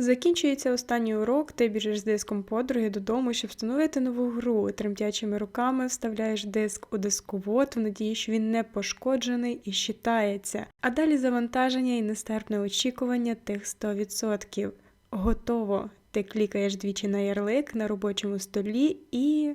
Закінчується останній урок, ти біжиш з диском подруги додому, щоб встановити нову гру. Тремтячими руками вставляєш диск у дисковод в надії, що він не пошкоджений і щитається. А далі завантаження і нестерпне очікування тих 100%. Готово. Ти клікаєш двічі на ярлик на робочому столі і.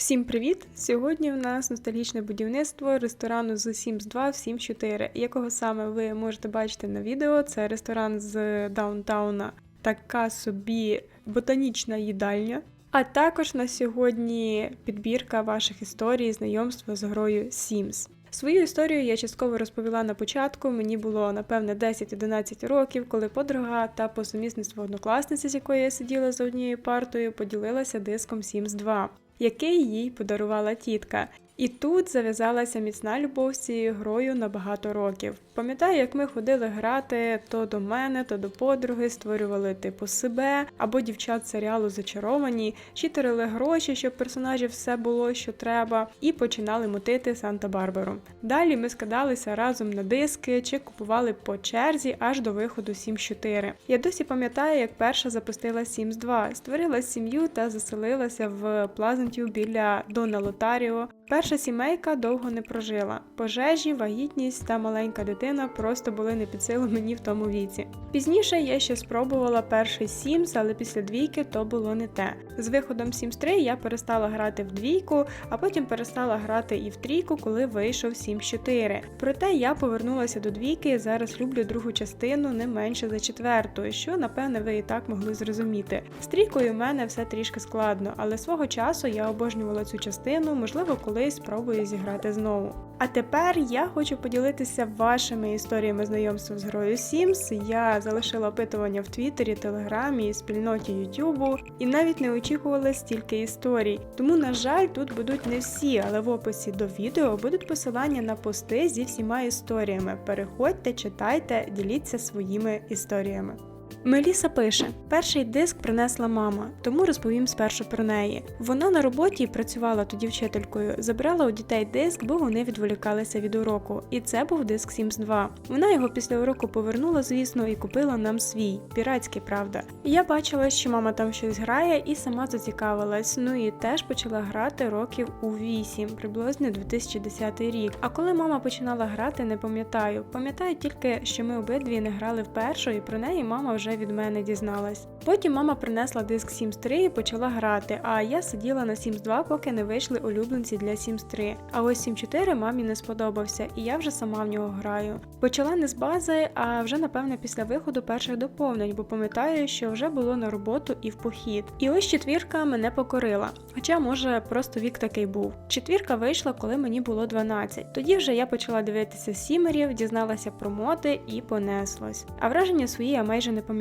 Всім привіт! Сьогодні у нас ностальгічне будівництво ресторану з Sims 2 в Sims 4, якого саме ви можете бачити на відео. Це ресторан з даунтауна, така собі ботанічна їдальня. А також на сьогодні підбірка ваших історій, знайомства з грою Sims. Свою історію я частково розповіла на початку. Мені було напевне 10-11 років, коли подруга та по сумісництву однокласниця, з якою я сиділа за однією партою, поділилася диском Sims 2 який їй подарувала тітка. І тут зав'язалася міцна любов з цією грою на багато років. Пам'ятаю, як ми ходили грати то до мене, то до подруги, створювали типу себе або дівчат серіалу зачаровані, читерили гроші, щоб персонажів все було, що треба, і починали мутити Санта-Барбару. Далі ми складалися разом на диски чи купували по черзі аж до виходу Sims 4. Я досі пам'ятаю, як перша запустила Sims 2, створила сім'ю та заселилася в Плазентю біля Дона Лотаріо. Перша сімейка довго не прожила. Пожежі, вагітність та маленька дитина просто були не під силу мені в тому віці. Пізніше я ще спробувала перший Sims, але після двійки то було не те. З виходом Sims 3 я перестала грати в двійку, а потім перестала грати і в трійку, коли вийшов Sims 4. Проте я повернулася до двійки і зараз люблю другу частину не менше за четверту, що напевне ви і так могли зрозуміти. З трійкою в мене все трішки складно, але свого часу я обожнювала цю частину, можливо, спробую зіграти знову. А тепер я хочу поділитися вашими історіями знайомства з грою Sims. Я залишила опитування в Твіттері, Телеграмі спільноті Ютубу, і навіть не очікувала стільки історій. Тому, на жаль, тут будуть не всі, але в описі до відео будуть посилання на пости зі всіма історіями. Переходьте, читайте, діліться своїми історіями. Меліса пише: перший диск принесла мама, тому розповім спершу про неї. Вона на роботі працювала тоді вчителькою, забрала у дітей диск, бо вони відволікалися від уроку. І це був диск Sims 2. Вона його після уроку повернула, звісно, і купила нам свій, піратський, правда. Я бачила, що мама там щось грає, і сама зацікавилась. Ну і теж почала грати років у 8, приблизно 2010 рік. А коли мама починала грати, не пам'ятаю. Пам'ятаю тільки, що ми обидві не грали вперше, і про неї мама вже від мене дізналась. Потім мама принесла диск Sims 3 і почала грати, а я сиділа на Sims 2, поки не вийшли улюбленці для Sims 3. А ось Sims 4 мамі не сподобався, і я вже сама в нього граю. Почала не з бази, а вже напевне після виходу перших доповнень, бо пам'ятаю, що вже було на роботу і в похід. І ось четвірка мене покорила. Хоча, може, просто вік такий був. Четвірка вийшла, коли мені було 12. Тоді вже я почала дивитися сімерів, дізналася про моди і понеслось. А враження свої я майже не пам'ятаю.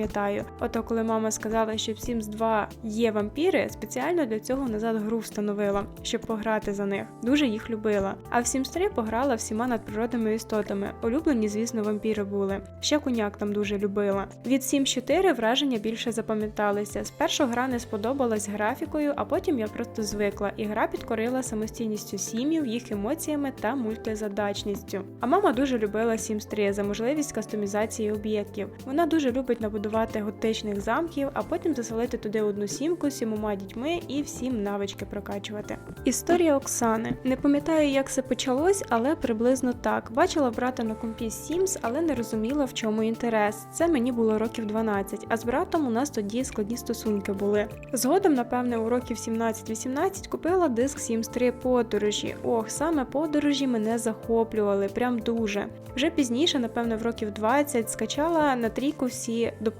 Ото коли мама сказала, що в Sims 2 є вампіри, спеціально для цього назад гру встановила, щоб пограти за них. Дуже їх любила. А в Sims 3 пограла всіма надприродними істотами. Улюблені, звісно, вампіри були. Ще коняк там дуже любила. Від Sims 4 враження більше запам'яталися. Спершу гра не сподобалась графікою, а потім я просто звикла, і гра підкорила самостійністю сім'їв, їх емоціями та мультизадачністю. А мама дуже любила Sims 3 за можливість кастомізації об'єктів. Вона дуже любить набудувати готичних замків, а потім заселити туди одну сімку з сімома дітьми і всім навички прокачувати. Історія Оксани. Не пам'ятаю, як це почалось, але приблизно так. Бачила брата на компі Sims, але не розуміла, в чому інтерес. Це мені було років 12, а з братом у нас тоді складні стосунки були. Згодом, напевне, у років 17-18 купила диск Sims 3 подорожі. Ох, саме подорожі мене захоплювали, прям дуже. Вже пізніше, напевно, в років 20 скачала на трійку всі доповнення.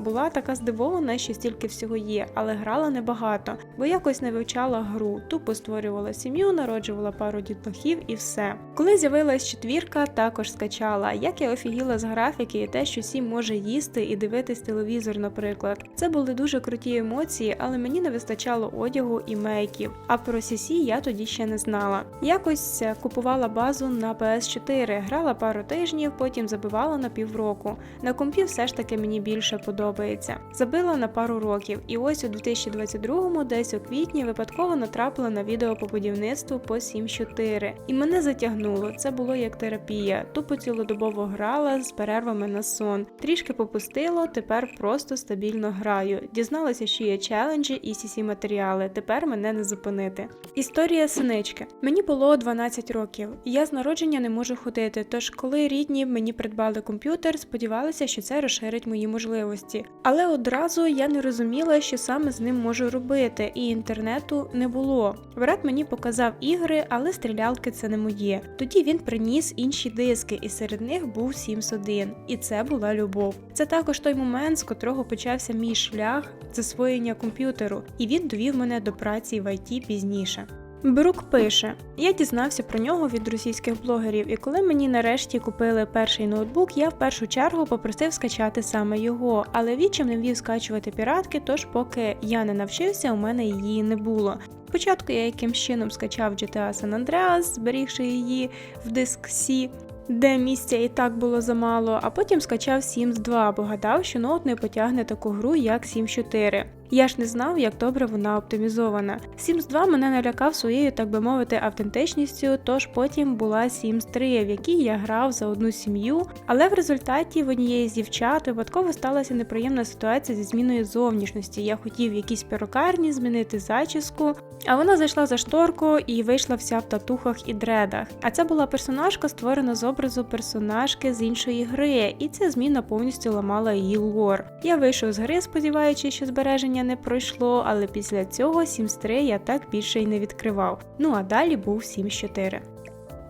Була така здивована, що стільки всього є, але грала небагато, бо якось не вивчала гру, тупо створювала сім'ю, народжувала пару дітлахів і все. Коли з'явилась четвірка, також скачала. Як я офігіла з графіки і те, що сім може їсти і дивитись телевізор, наприклад. Це були дуже круті емоції, але мені не вистачало одягу і мейків. А про CC я тоді ще не знала. Якось е, купувала базу на PS4, грала пару тижнів, потім забивала на півроку. На компі все ж таки мені більше подобається. Забила на пару років, і ось у 2022-му, десь у квітні, випадково натрапила на відео по будівництву по 7.4. І мене затягнуло. Це було як терапія. Тупо цілодобово грала з перервами на сон. Трішки попустило, тепер просто стабільно граю. Дізналася, що є челенджі і cc матеріали. Тепер мене не зупинити. Історія синички. Мені було 12 років. Я з народження не можу ходити. Тож, коли рідні мені придбали комп'ютер, сподівалася, що це розширить мої можливості. Але одразу я не розуміла, що саме з ним можу робити, і інтернету не було. Брат мені показав ігри, але стрілялки це не моє. Тоді він приніс інші диски, і серед них був Sims 1. І це була любов. Це також той момент, з котрого почався мій шлях засвоєння комп'ютеру, і він довів мене до праці в ІТ пізніше. Брук пише: я дізнався про нього від російських блогерів, і коли мені нарешті купили перший ноутбук, я в першу чергу попросив скачати саме його, але відчим не вмів скачувати піратки, тож поки я не навчився, у мене її не було. Спочатку я якимсь чином скачав GTA San Andreas, зберігши її в диск C, де місця і так було замало, а потім скачав Sims 2, бо гадав, що ноут не потягне таку гру, як Sims 4. Я ж не знав, як добре вона оптимізована. Sims 2 мене налякав своєю, так би мовити, автентичністю, тож потім була Sims 3, в якій я грав за одну сім'ю, але в результаті в однієї з дівчат випадково сталася неприємна ситуація зі зміною зовнішності. Я хотів в якійсь перукарні змінити зачіску, а вона зайшла за шторку і вийшла вся в татухах і дредах. А це була персонажка, створена з образу персонажки з іншої гри, і ця зміна повністю ламала її лор. Я вийшов з гри, сподіваючись, що збереження не пройшло, але після цього Sims 3 я так більше й не відкривав. Ну а далі був Sims 4.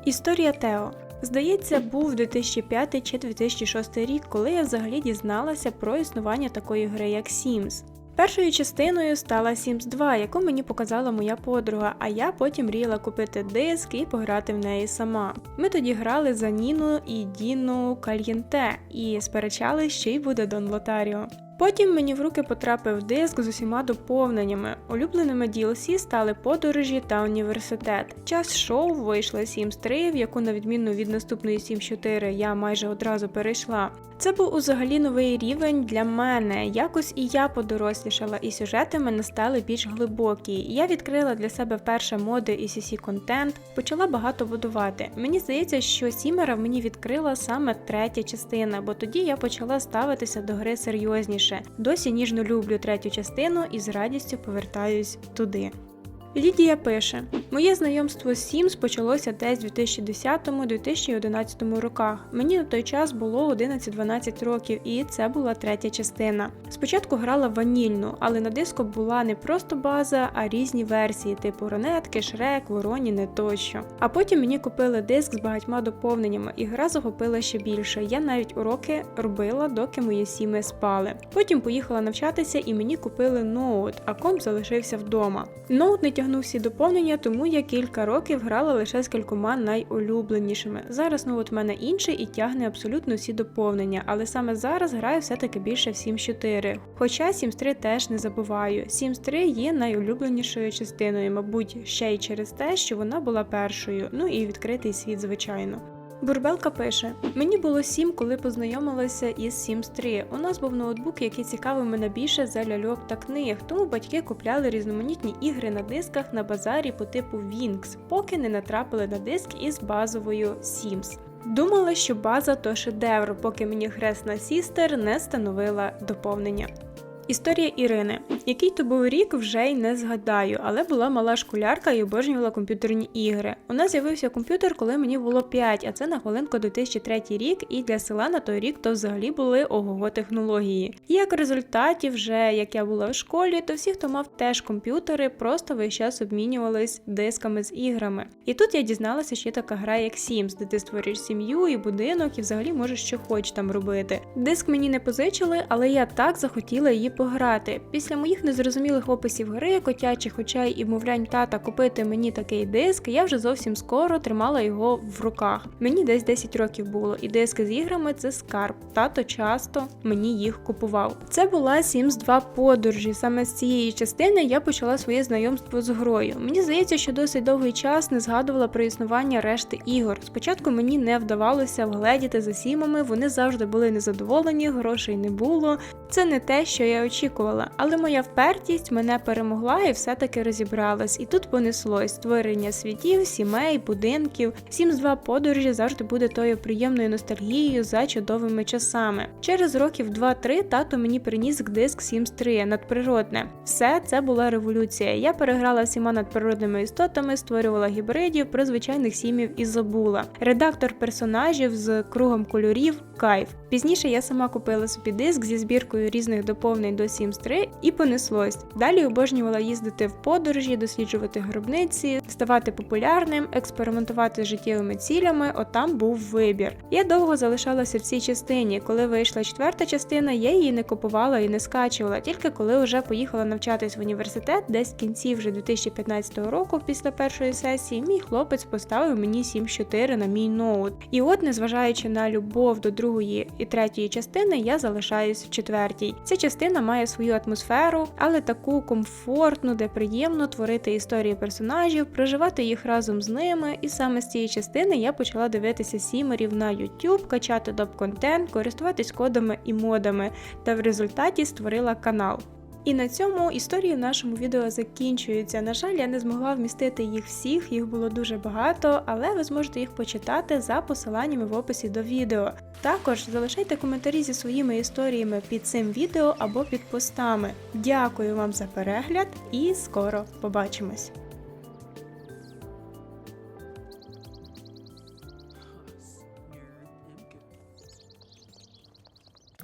Історія Тео. Здається, був 2005 чи 2006 рік, коли я взагалі дізналася про існування такої гри, як Sims. Першою частиною стала Sims 2, яку мені показала моя подруга, а я потім мріяла купити диск і пограти в неї сама. Ми тоді грали за Ніну і Діну Кальєнте і сперечали, що й буде Дон Лотаріо. Потім мені в руки потрапив диск з усіма доповненнями. Улюбленими DLC стали подорожі та університет. Час шоу вийшла Sims 3, в яку, на відміну від наступної Sims 4, я майже одразу перейшла. Це був узагалі новий рівень для мене. Якось і я подорослішала, і сюжети мене стали більш глибокі. Я відкрила для себе вперше моди і cc контент, почала багато будувати. Мені здається, що Сімера мені відкрила саме третя частина, бо тоді я почала ставитися до гри серйозніше. Досі ніжно люблю третю частину і з радістю повертаюсь туди. Лідія пише: Моє знайомство з Sims почалося десь у 2010-2011 роках. Мені на той час було 11-12 років, і це була третя частина. Спочатку грала ванільну, але на диску була не просто база, а різні версії, типу ронетки, шрек, вороніни тощо. А потім мені купили диск з багатьма доповненнями, і гра захопила ще більше. Я навіть уроки робила, доки мої сіми спали. Потім поїхала навчатися і мені купили ноут, а комп залишився вдома. Ноут не тягнув всі доповнення, тому я кілька років грала лише з кількома найулюбленішими. Зараз ноут в мене інший і тягне абсолютно всі доповнення, але саме зараз граю все-таки більше в Sims 4. Хоча Sims 3 теж не забуваю. Sims 3 є найулюбленішою частиною, мабуть, ще й через те, що вона була першою, ну і відкритий світ, звичайно. Бурбелка пише: Мені було сім, коли познайомилася із Sims 3. У нас був ноутбук, який цікавив мене більше за ляльок та книг, тому батьки купляли різноманітні ігри на дисках на базарі по типу Wings, поки не натрапили на диск із базовою Sims. Думала, що база то шедевр, поки мені хресна сістер не становила доповнення. Історія Ірини. Який то був рік, вже й не згадаю, але була мала школярка і обожнювала комп'ютерні ігри. У нас з'явився комп'ютер, коли мені було 5, а це на хвилинку 2003 рік, і для села на той рік то взагалі були ого технології. І як результаті, вже як я була в школі, то всі, хто мав теж комп'ютери, просто весь час обмінювались дисками з іграми. І тут я дізналася, що є така гра, як Sims, де ти створюєш сім'ю і будинок, і взагалі можеш що хоч там робити. Диск мені не позичили, але я так захотіла її пограти. Після моїх незрозумілих описів гри, котячих очей і мовлянь тата купити мені такий диск, я вже зовсім скоро тримала його в руках. Мені десь 10 років було, і диски з іграми це скарб. Тато часто мені їх купував. Це була Sims 2 подорожі. Саме з цієї частини я почала своє знайомство з грою. Мені здається, що досить довгий час не згадувала про існування решти ігор. Спочатку мені не вдавалося вгледіти за сімами, вони завжди були незадоволені, грошей не було. Це не те, що я очікувала, але моя впертість мене перемогла і все-таки розібралась. І тут понеслось створення світів, сімей, будинків. Sims 2 подорожі завжди буде тою приємною ностальгією за чудовими часами. Через років 2-3 тато мені приніс диск Sims 3 надприродне. Все це була революція. Я переграла всіма надприродними істотами, створювала гібридів, про звичайних сімів і забула. Редактор персонажів з кругом кольорів кайф. Пізніше я сама купила собі диск зі збіркою різних доповнень до Sims 3 і понеслось. Далі обожнювала їздити в подорожі, досліджувати гробниці, ставати популярним, експериментувати з життєвими цілями. Отам був вибір. Я довго залишалася в цій частині. Коли вийшла четверта частина, я її не купувала і не скачувала, тільки коли вже поїхала навчатись в університет, десь в кінці вже 2015 року, після першої сесії, мій хлопець поставив мені Sims 4 на мій ноут. І от, незважаючи на любов до другої і третьої частини, я залишаюсь в четвертій. Ця частина має свою атмосферу, але таку комфортну, де приємно творити історії персонажів, проживати їх разом з ними. І саме з цієї частини я почала дивитися сімерів на YouTube, качати доп-контент, користуватись кодами і модами, та в результаті створила канал. І на цьому історії в нашому відео закінчуються. На жаль, я не змогла вмістити їх всіх, їх було дуже багато, але ви зможете їх почитати за посиланнями в описі до відео. Також залишайте коментарі зі своїми історіями під цим відео або під постами. Дякую вам за перегляд і скоро побачимось!